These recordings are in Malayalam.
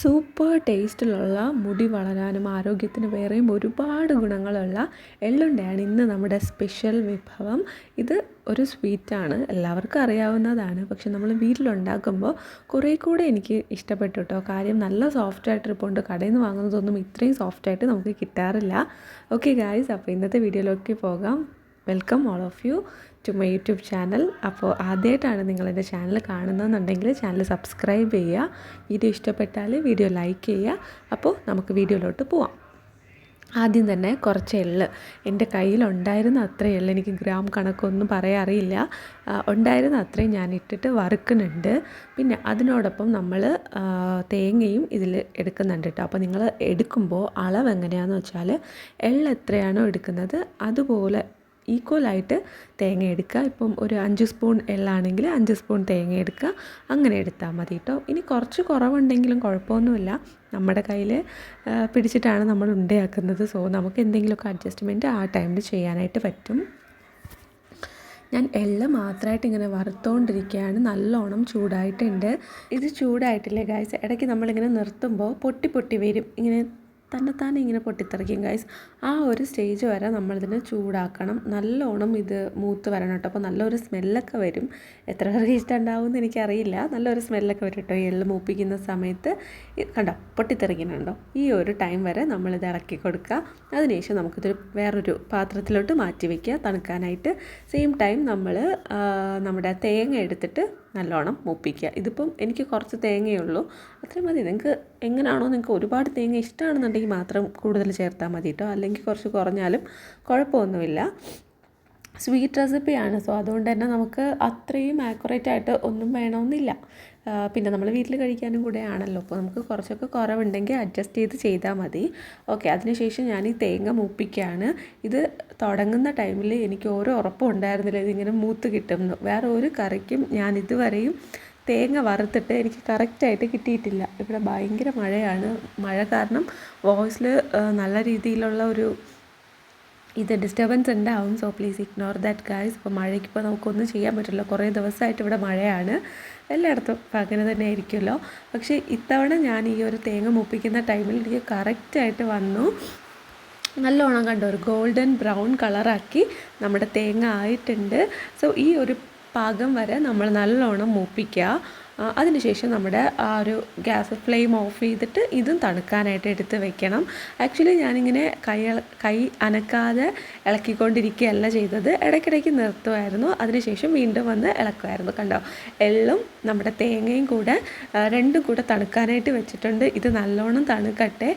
സൂപ്പർ ടേസ്റ്റിലുള്ള മുടി വളരാനും ആരോഗ്യത്തിന് വേറെയും ഒരുപാട് ഗുണങ്ങളുള്ള എള്ളുണ്ടയാണ് ഇന്ന് നമ്മുടെ സ്പെഷ്യൽ വിഭവം. ഇത് ഒരു സ്വീറ്റാണ് എല്ലാവർക്കും അറിയാവുന്നതാണ്. പക്ഷെ നമ്മൾ വീട്ടിലുണ്ടാക്കുമ്പോൾ കുറേ കൂടെ എനിക്ക് ഇഷ്ടപ്പെട്ടു കേട്ടോ കാര്യം നല്ല സോഫ്റ്റായിട്ട് ഇരിപ്പുണ്ട് കടയിൽ നിന്ന് വാങ്ങുന്നതൊന്നും ഇത്രയും സോഫ്റ്റ് ആയിട്ട് നമുക്ക് കിട്ടാറില്ല. ഓക്കെ ഗായ്സ് അപ്പോൾ ഇന്നത്തെ വീഡിയോയിലേക്ക് പോകാം. Welcome all of you. To my YouTube channel അപ്പോൾ ആദ്യമായിട്ടാണ് നിങ്ങൾ എന്റെ ചാനൽ കാണുന്നതെന്നുണ്ടെങ്കിൽ ചാനൽ സബ്സ്ക്രൈബ് ചെയ്യുക. വീഡിയോ ഇഷ്ടപ്പെട്ടാൽ വീഡിയോ ലൈക്ക് ചെയ്യുക. അപ്പോൾ നമുക്ക് വീഡിയോയിലോട്ട് പോവാം. ആദ്യം തന്നെ കുറച്ച് എള്ള്. എന്റെ കയ്യിലുണ്ടായിരുന്ന അത്രയും എള്ള് എനിക്ക് ഗ്രാം കണക്കൊന്നും പറയാൻ അറിയില്ല. ഉണ്ടായിരുന്ന അത്രയും ഞാൻ ഇട്ടിട്ട് വറുക്കുന്നുണ്ട്. പിന്നെ അതിനോടൊപ്പം നമ്മൾ തേങ്ങയും ഇതിൽ എടുക്കുന്നുണ്ട് കേട്ടോ. അപ്പോൾ നിങ്ങൾ എടുക്കുമ്പോൾ അളവ് എങ്ങനെയാണെന്ന് വെച്ചാൽ എള്ള് എത്രയാണോ എടുക്കുന്നത് അതുപോലെ ഈക്വലായിട്ട് തേങ്ങ എടുക്കുക. ഇപ്പം ഒരു അഞ്ച് സ്പൂൺ എള്ളാണെങ്കിൽ അഞ്ച് സ്പൂൺ തേങ്ങ എടുക്കുക. അങ്ങനെ എടുത്താൽ മതി കേട്ടോ ഇനി കുറച്ച് കുറവുണ്ടെങ്കിലും കുഴപ്പമൊന്നുമില്ല. നമ്മുടെ കയ്യിൽ പിടിച്ചിട്ടാണ് നമ്മൾ ഉണ്ടയാക്കുന്നത് സോ നമുക്ക് എന്തെങ്കിലുമൊക്കെ അഡ്ജസ്റ്റ്മെന്റ് ആ ടൈമിൽ ചെയ്യാനായിട്ട് പറ്റും. ഞാൻ എള്ള മാത്രമായിട്ട് ഇങ്ങനെ വറുത്തുകൊണ്ടിരിക്കുകയാണ് നല്ലോണം ചൂടായിട്ടുണ്ട്. ഇത് ചൂടായിട്ടില്ലേ ഗായ്സ് ഇടയ്ക്ക് നമ്മളിങ്ങനെ നിർത്തുമ്പോൾ പൊട്ടി പൊട്ടി വരും. ഇങ്ങനെ തന്നെത്താനെ ഇങ്ങനെ പൊട്ടിത്തെറിക്കും ഗൈസ് ആ ഒരു സ്റ്റേജ് വരെ നമ്മളിതിനെ ചൂടാക്കണം. നല്ലോണം ഇത് മൂത്ത് വരണം കേട്ടോ. അപ്പോൾ നല്ലൊരു സ്മെല്ലൊക്കെ വരും. എത്ര പേർക്ക് ഇഷ്ടമുണ്ടാവും എനിക്കറിയില്ല. നല്ലൊരു സ്മെല്ലൊക്കെ വരും കേട്ടോ എള്ള് മൂപ്പിക്കുന്ന സമയത്ത്. കണ്ടോ? പൊട്ടിത്തെറിക്കുന്നുണ്ടോ? ഈ ഒരു ടൈം വരെ നമ്മളിത് ഇറക്കി കൊടുക്കുക. അതിനുശേഷം നമുക്കിതൊരു വേറൊരു പാത്രത്തിലോട്ട് മാറ്റി വയ്ക്കുക തണുക്കാനായിട്ട്. സെയിം ടൈം നമ്മൾ നമ്മുടെ തേങ്ങ എടുത്തിട്ട് നല്ലോണം മൂപ്പിക്കുക. ഇതിപ്പം എനിക്ക് കുറച്ച് തേങ്ങയുള്ളൂ. അത്രയും മതി. നിങ്ങൾക്ക് എങ്ങനെയാണോ നിങ്ങൾക്ക് ഒരുപാട് തേങ്ങ ഇഷ്ടമാണെന്നുണ്ടെങ്കിൽ മാത്രം കൂടുതൽ ചേർത്താൽ മതി കേട്ടോ. അല്ലെങ്കിൽ കുറച്ച് കുറഞ്ഞാലും കുഴപ്പമൊന്നുമില്ല. സ്വീറ്റ് റെസിപ്പിയാണ് സോ അതുകൊണ്ട് തന്നെ നമുക്ക് അത്രയും ആക്യുറേറ്റ് ആയിട്ട് ഒന്നും വേണമെന്നില്ല. പിന്നെ നമ്മൾ വീട്ടിൽ കഴിക്കാനും കൂടെ ആണല്ലോ. അപ്പോൾ നമുക്ക് കുറച്ചൊക്കെ കുറവുണ്ടെങ്കിൽ അഡ്ജസ്റ്റ് ചെയ്ത് ചെയ്താൽ മതി. ഓക്കെ അതിനുശേഷം ഞാൻ ഈ തേങ്ങ മൂപ്പിക്കുകയാണ്. ഇത് തുടങ്ങുന്ന ടൈമിൽ എനിക്ക് ഓരോ ഉറപ്പും ഉണ്ടായിരുന്നില്ല. ഇതിങ്ങനെ മൂത്ത് കിട്ടുന്നു വേറെ ഒരു കറിക്കും ഞാൻ ഇതുവരെയും തേങ്ങ വറുത്തിട്ട് എനിക്ക് കറക്റ്റായിട്ട് കിട്ടിയിട്ടില്ല. ഇവിടെ ഭയങ്കര മഴയാണ്. മഴ കാരണം വോയിസിൽ നല്ല രീതിയിലുള്ള ഒരു ഇത് ഡിസ്റ്റർബൻസ് ഉണ്ടാവും. So please ignore that guys ഇപ്പോൾ മഴയ്ക്ക് ഇപ്പോൾ നമുക്കൊന്നും ചെയ്യാൻ പറ്റില്ല. കുറേ ദിവസമായിട്ട് ഇവിടെ മഴയാണ്. എല്ലായിടത്തും അങ്ങനെ തന്നെ ആയിരിക്കുമല്ലോ. പക്ഷേ ഇത്തവണ ഞാൻ ഈ ഒരു തേങ്ങ മുപ്പിക്കുന്ന ടൈമിൽ എനിക്ക് കറക്റ്റായിട്ട് വന്നു. നല്ലോണം കണ്ടോ? ഒരു ഗോൾഡൻ ബ്രൗൺ കളറാക്കി നമ്മുടെ തേങ്ങ ആയിട്ടുണ്ട്. സോ ഈ ഒരു പാകം വരെ നമ്മൾ നല്ലോണം മൂപ്പിക്കുക. അതിനുശേഷം നമ്മുടെ ആ ഒരു ഗ്യാസ് ഫ്ലെയിം ഓഫ് ചെയ്തിട്ട് ഇതും തണുക്കാനായിട്ട് എടുത്ത് വെക്കണം. ആക്ച്വലി ഞാനിങ്ങനെ കൈ കൈ അനക്കാതെ ഇളക്കിക്കൊണ്ടിരിക്കുകയല്ല ചെയ്തത്. ഇടയ്ക്കിടയ്ക്ക് നിർത്തുമായിരുന്നു. അതിനുശേഷം വീണ്ടും വന്ന് ഇളക്കുമായിരുന്നു. കണ്ടോ? എള്ളും നമ്മുടെ തേങ്ങയും കൂടെ രണ്ടും കൂടെ തണുക്കാനായിട്ട് വെച്ചിട്ടുണ്ട്. ഇത് നല്ലോണം തണുക്കട്ടെ.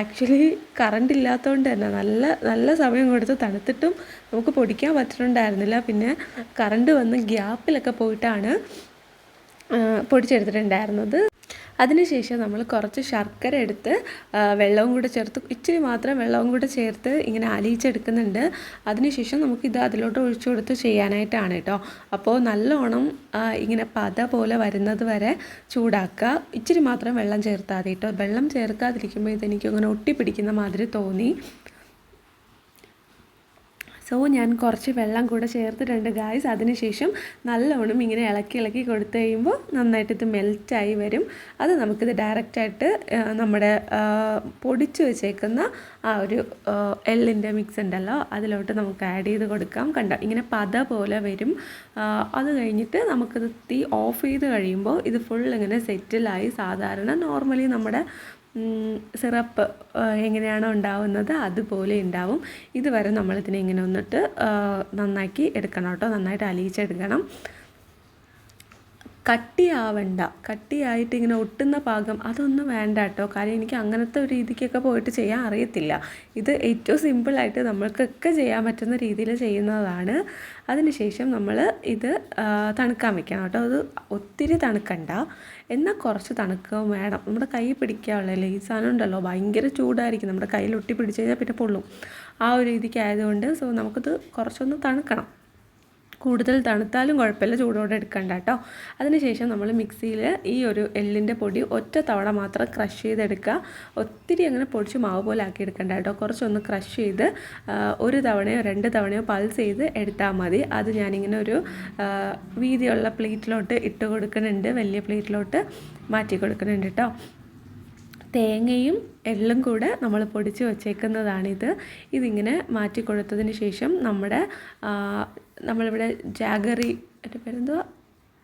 ആക്ച്വലി കറണ്ട് ഇല്ലാത്തതുകൊണ്ട് തന്നെ നല്ല നല്ല സമയം കൊടുത്ത് തണുത്തിട്ടും നമുക്ക് പൊടിക്കാൻ പറ്റുന്നുണ്ടായിരുന്നില്ല പിന്നെ കറണ്ട് വന്ന് ഗ്യാപ്പിലൊക്കെ പോയിട്ടാണ് പൊടിച്ചെടുത്തിട്ടുണ്ടായിരുന്നത് അതിനുശേഷം നമ്മൾ കുറച്ച് ശർക്കര എടുത്ത് വെള്ളവും കൂടെ ചേർത്ത് ഇച്ചിരി മാത്രം വെള്ളവും കൂടെ ചേർത്ത് ഇങ്ങനെ അലിയിച്ചെടുക്കുന്നുണ്ട്. അതിനുശേഷം നമുക്കിത് അതിലോട്ട് ഒഴിച്ചു കൊടുത്ത് ചെയ്യാനായിട്ടാണ് കേട്ടോ. അപ്പോൾ നല്ലോണം ഇങ്ങനെ പത പോലെ വരുന്നത് വരെ ചൂടാക്കുക. ഇച്ചിരി മാത്രം വെള്ളം ചേർത്താതെ കേട്ടോ. വെള്ളം ചേർക്കാതിരിക്കുമ്പോൾ ഇതെനിക്ക് അങ്ങനെ ഒട്ടിപ്പിടിക്കുന്ന മാതിരി തോന്നി. സോ ഞാൻ കുറച്ച് വെള്ളം കൂടെ ചേർത്തിട്ടുണ്ട് ഗായ്സ് അതിനുശേഷം നല്ലവണ്ണം ഇങ്ങനെ ഇളക്കി ഇളക്കി കൊടുത്തു കഴിയുമ്പോൾ നന്നായിട്ട് ഇത് മെൽറ്റായി വരും. അത് നമുക്കിത് ഡയറക്റ്റായിട്ട് നമ്മുടെ പൊടിച്ച് വെച്ചേക്കുന്ന ആ ഒരു എള്ളിന്റെ മിക്സ് ഉണ്ടല്ലോ അതിലോട്ട് നമുക്ക് ആഡ് ചെയ്ത് കൊടുക്കാം. കണ്ട? ഇങ്ങനെ പത പോലെ വരും. അത് കഴിഞ്ഞിട്ട് നമുക്കിത് തീ ഓഫ് ചെയ്ത് കഴിയുമ്പോൾ ഇത് ഫുൾ ഇങ്ങനെ സെറ്റിലായി സാധാരണ നോർമലി നമ്മുടെ സിറപ്പ് എങ്ങനെയാണോ ഉണ്ടാവുന്നത് അതുപോലെ ഉണ്ടാവും. ഇതുവരെ നമ്മളിതിനെ ഇങ്ങനെ ഒന്നിട്ട് നന്നാക്കി എടുക്കണം കേട്ടോ. നന്നായിട്ട് അലിയിച്ചെടുക്കണം. കട്ടിയാവണ്ട. കട്ടിയായിട്ട് ഇങ്ങനെ ഒട്ടുന്ന പാകം അതൊന്നും വേണ്ട കേട്ടോ. കാര്യം എനിക്ക് അങ്ങനത്തെ ഒരു രീതിക്കൊക്കെ പോയിട്ട് ചെയ്യാൻ അറിയത്തില്ല. ഇത് ഏറ്റവും സിമ്പിളായിട്ട് നമ്മൾക്കൊക്കെ ചെയ്യാൻ പറ്റുന്ന രീതിയിൽ ചെയ്യുന്നതാണ്. അതിനുശേഷം നമ്മൾ ഇത് തണുക്കാൻ വെക്കണം കേട്ടോ. അത് ഒത്തിരി തണുക്കണ്ട. എന്നാൽ കുറച്ച് തണുക്കുകയും വേണം. നമ്മുടെ കൈ പിടിക്കാനുള്ളതല്ലേ ഈ സാധനം ഉണ്ടല്ലോ. ഭയങ്കര ചൂടായിരിക്കും. നമ്മുടെ കയ്യിൽ ഒട്ടി പിടിച്ച് കഴിഞ്ഞാൽ പിന്നെ പൊള്ളും. ആ ഒരു രീതിക്ക് ആയതുകൊണ്ട് സോ നമുക്കത് കുറച്ചൊന്ന് തണുക്കണം. കൂടുതൽ തണുത്താലും കുഴപ്പമില്ല ചൂടോടെ എടുക്കണ്ട കേട്ടോ അതിനുശേഷം നമ്മൾ മിക്സിയിൽ ഈ ഒരു എല്ലിന്റെ പൊടി ഒറ്റ തവണ മാത്രം ക്രഷ് ചെയ്തെടുക്കുക. ഒത്തിരി അങ്ങനെ പൊടിച്ച് മാവ് പോലെ ആക്കി എടുക്കണ്ട കേട്ടോ കുറച്ചൊന്ന് ക്രഷ് ചെയ്ത് ഒരു തവണയോ രണ്ട് തവണയോ പൾസ് ചെയ്ത് എടുത്താൽ മതി. അത് ഞാനിങ്ങനെ ഒരു വീതിയുള്ള പ്ലേറ്റിലോട്ട് ഇട്ട് കൊടുക്കുന്നുണ്ട്. വലിയ പ്ലേറ്റിലോട്ട് മാറ്റി കൊടുക്കുന്നുണ്ട് കേട്ടോ തേങ്ങയും എള്ളും കൂടെ നമ്മൾ പൊടിച്ച് വച്ചേക്കുന്നതാണിത്. ഇതിങ്ങനെ മാറ്റി കൊടുത്തതിന് ശേഷം നമ്മുടെ നമ്മളിവിടെ ജാഗറി എന്റെ പേരെന്തുവാ?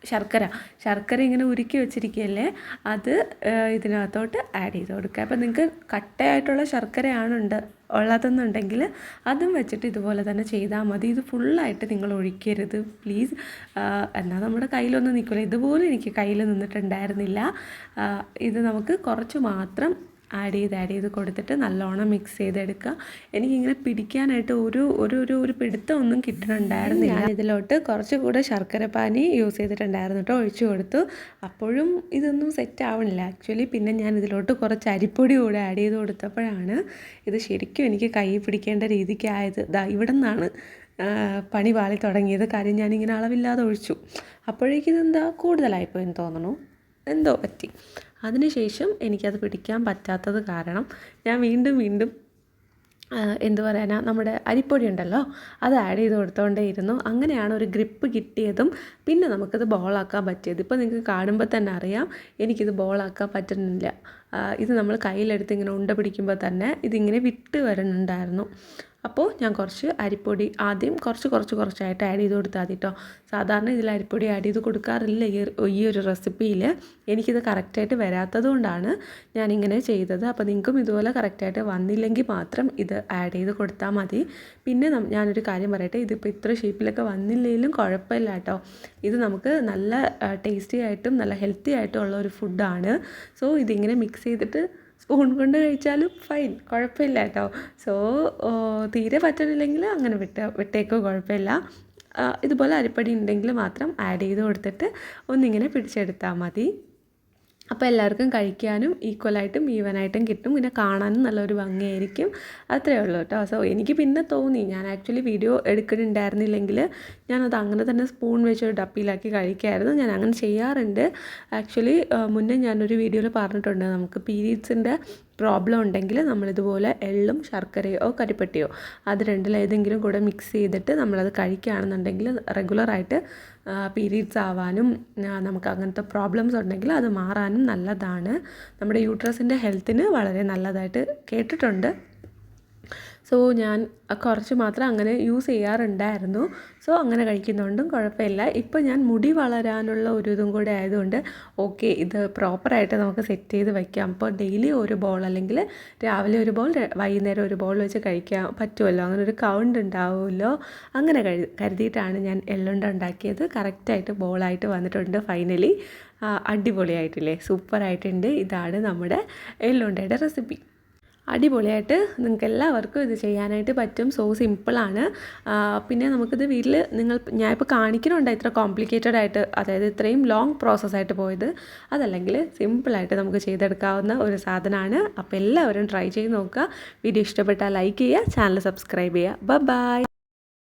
ശർക്കര. ശർക്കര ഇങ്ങനെ ഉരുക്കി വെച്ചിരിക്കുകയല്ലേ? അത് ഇതിനകത്തോട്ട് ആഡ് ചെയ്ത് കൊടുക്കുക. അപ്പോൾ നിങ്ങൾക്ക് കട്ടയായിട്ടുള്ള ശർക്കരയാണ് ഉണ്ട് ഉള്ളതെന്നുണ്ടെങ്കിൽ അതും വെച്ചിട്ട് ഇതുപോലെ തന്നെ ചെയ്താൽ മതി. ഇത് ഫുള്ളായിട്ട് നിങ്ങൾ ഒഴിക്കരുത്. പ്ലീസ് എന്നാൽ നമ്മുടെ കയ്യിലൊന്നും നിൽക്കില്ല. ഇതുപോലെ എനിക്ക് കയ്യിൽ നിന്നിട്ടുണ്ടായിരുന്നില്ല. ഇത് നമുക്ക് കുറച്ച് മാത്രം ആഡ് ചെയ്ത് ആഡ് ചെയ്ത് കൊടുത്തിട്ട് നല്ലോണം മിക്സ് ചെയ്തെടുക്കുക. എനിക്കിങ്ങനെ പിടിക്കാനായിട്ട് ഒരു ഒരു ഒരു ഒരു പിടുത്തമൊന്നും കിട്ടണുണ്ടായിരുന്നില്ല. ഇതിലോട്ട് കുറച്ച് കൂടെ ശർക്കര പാനി യൂസ് ചെയ്തിട്ടുണ്ടായിരുന്നു കേട്ടോ ഒഴിച്ചു കൊടുത്തു. അപ്പോഴും ഇതൊന്നും സെറ്റ് ആവണില്ല. ആക്ച്വലി പിന്നെ ഞാൻ ഇതിലോട്ട് കുറച്ച് അരിപ്പൊടി കൂടെ ആഡ് ചെയ്ത് കൊടുത്തപ്പോഴാണ് ഇത് ശരിക്കും എനിക്ക് കൈ പിടിക്കേണ്ട രീതിക്കായത് ദാ ഇവിടെ നിന്നാണ് പണി പാളി തുടങ്ങിയത്. കാര്യം ഞാനിങ്ങനെ അളവില്ലാതെ ഒഴിച്ചു. അപ്പോഴേക്കും ഇതെന്താ കൂടുതലായിപ്പോയെന്ന് തോന്നണു? എന്തോ പറ്റി. അതിനുശേഷം എനിക്കത് പിടിക്കാൻ പറ്റാത്തത് കാരണം ഞാൻ വീണ്ടും വീണ്ടും എന്തു പറയാനാ നമ്മുടെ അരിപ്പൊടി ഉണ്ടല്ലോ അത് ആഡ് ചെയ്ത് കൊടുത്തോണ്ടേയിരുന്നു. അങ്ങനെയാണ് ഒരു ഗ്രിപ്പ് കിട്ടിയതും പിന്നെ നമുക്കത് ബോളാക്കാൻ പറ്റിയത്. ഇപ്പോൾ നിങ്ങൾക്ക് കാണുമ്പോൾ തന്നെ അറിയാം എനിക്കിത് ബോളാക്കാൻ പറ്റുന്നില്ല. ഇത് നമ്മൾ കയ്യിലെടുത്ത് ഇങ്ങനെ ഉണ്ട പിടിക്കുമ്പോൾ തന്നെ ഇതിങ്ങനെ വിട്ട് വരുന്നുണ്ടായിരുന്നു അപ്പോൾ ഞാൻ കുറച്ച് അരിപ്പൊടി ആദ്യം കുറച്ച് കുറച്ച് കുറച്ചായിട്ട് ആഡ് ചെയ്ത് കൊടുത്താൽ മതി കേട്ടോ സാധാരണ ഇതിൽ അരിപ്പൊടി ആഡ് ചെയ്ത് കൊടുക്കാറില്ല ഈ ഒരു- റെസിപ്പിയിൽ എനിക്കിത് കറക്റ്റായിട്ട് വരാത്തത് കൊണ്ടാണ് ഞാനിങ്ങനെ ചെയ്തത്. അപ്പോൾ നിങ്ങൾക്കും ഇതുപോലെ കറക്റ്റായിട്ട് വന്നില്ലെങ്കിൽ മാത്രം ഇത് ആഡ് ചെയ്ത് കൊടുത്താൽ മതി. പിന്നെ ഞാനൊരു കാര്യം പറയട്ടെ. ഇതിപ്പോൾ ഇത്ര ഷേപ്പിലൊക്കെ വന്നില്ലെങ്കിലും കുഴപ്പമില്ല കേട്ടോ ഇത് നമുക്ക് നല്ല ടേസ്റ്റി ആയിട്ടും നല്ല ഹെൽത്തി ആയിട്ടും ഉള്ള ഒരു ഫുഡാണ് സോ ഇതിങ്ങനെ മിക്സ് ചെയ്തിട്ട് സ്പൂൺ കൊണ്ട് കഴിച്ചാലും ഫൈൻ കുഴപ്പമില്ല കേട്ടോ സോ തീരെ പറ്റണില്ലെങ്കിൽ അങ്ങനെ വിട്ട വിട്ടേക്കോ കുഴപ്പമില്ല. ഇതുപോലെ അരിപ്പടി ഉണ്ടെങ്കിൽ മാത്രം ആഡ് ചെയ്ത് കൊടുത്തിട്ട് ഒന്നിങ്ങനെ പിടിച്ചെടുത്താൽ മതി. അപ്പോൾ എല്ലാവർക്കും കഴിക്കാനും ഈക്വലായിട്ടും ഈവനായിട്ടും കിട്ടും. പിന്നെ കാണാനും നല്ലൊരു ഭംഗിയായിരിക്കും. അത്രയേ ഉള്ളൂ കേട്ടോ. സോ എനിക്ക് പിന്നെ തോന്നി. ഞാൻ ആക്ച്വലി വീഡിയോ എടുക്കുന്നുണ്ടായിരുന്നില്ലെങ്കിൽ ഞാനത് അങ്ങനെ തന്നെ സ്പൂൺ വെച്ച് ഒരു ഡപ്പിയിലാക്കി കഴിക്കായിരുന്നു. ഞാൻ അങ്ങനെ ചെയ്യാറുണ്ട്. ആക്ച്വലി മുന്നേ ഞാനൊരു വീഡിയോയിൽ പറഞ്ഞിട്ടുണ്ട്. നമുക്ക് പീരീഡ്സിന്റെ പ്രോബ്ലം ഉണ്ടെങ്കിൽ നമ്മളിതുപോലെ എള്ളും ശർക്കരയോ കരിപ്പട്ടിയോ അത് രണ്ടിലേതെങ്കിലും കൂടെ മിക്സ് ചെയ്തിട്ട് നമ്മളത് കഴിക്കുകയാണെന്നുണ്ടെങ്കിൽ റെഗുലറായിട്ട് പീരീഡ്സ് ആവാനും നമുക്ക് അങ്ങനത്തെ പ്രോബ്ലംസ് ഉണ്ടെങ്കിൽ അത് മാറാനും നല്ലതാണ്. നമ്മുടെ യൂട്രസിന്റെ ഹെൽത്തിന് വളരെ നല്ലതായിട്ട് കേട്ടിട്ടുണ്ട്. സോ ഞാൻ കുറച്ച് മാത്രം അങ്ങനെ യൂസ് ചെയ്യാറുണ്ടായിരുന്നു. സോ അങ്ങനെ കഴിക്കുന്നതുകൊണ്ടും കുഴപ്പമില്ല. ഇപ്പോൾ ഞാൻ മുടി വളരാനുള്ള ഒരു ഇതും കൂടെ ആയതുകൊണ്ട് ഓക്കെ ഇത് പ്രോപ്പറായിട്ട് നമുക്ക് സെറ്റ് ചെയ്ത് വയ്ക്കാം അപ്പോൾ ഡെയിലി ഒരു ബോൾ അല്ലെങ്കിൽ രാവിലെ ഒരു ബോൾ വൈകുന്നേരം ഒരു ബോൾ വെച്ച് കഴിക്കാൻ പറ്റുമല്ലോ? അങ്ങനെ ഒരു കൗണ്ട് ഉണ്ടാവുമല്ലോ? അങ്ങനെ കരു കരുതിയിട്ടാണ് ഞാൻ എള്ളുണ്ട ഉണ്ടാക്കിയത്. കറക്റ്റായിട്ട് ബോളായിട്ട് വന്നിട്ടുണ്ട് ഫൈനലി അടിപൊളിയായിട്ടില്ലേ? സൂപ്പറായിട്ടുണ്ട് ഇതാണ് നമ്മുടെ എള്ളുണ്ടയുടെ റെസിപ്പി അടിപൊളിയായിട്ട് നിങ്ങൾക്ക് എല്ലാവർക്കും ഇത് ചെയ്യാനായിട്ട് പറ്റും. സോ സിമ്പിളാണ് പിന്നെ നമുക്കിത് വീട്ടിൽ നിങ്ങൾ ഞാൻ ഇപ്പോൾ കാണിക്കുന്നുണ്ട് ഇത്ര കോംപ്ലിക്കേറ്റഡ് ആയിട്ട് അതായത് ഇത്രയും ലോങ് പ്രോസസ്സായിട്ട് പോയത്. അതല്ലെങ്കിൽ സിമ്പിളായിട്ട് നമുക്ക് ചെയ്തെടുക്കാവുന്ന ഒരു സാധനമാണ്. അപ്പോൾ എല്ലാവരും ട്രൈ ചെയ്ത് നോക്കുക. വീഡിയോ ഇഷ്ടപ്പെട്ടാൽ ലൈക്ക് ചെയ്യുക ചാനൽ സബ്സ്ക്രൈബ് ചെയ്യുക. ബൈ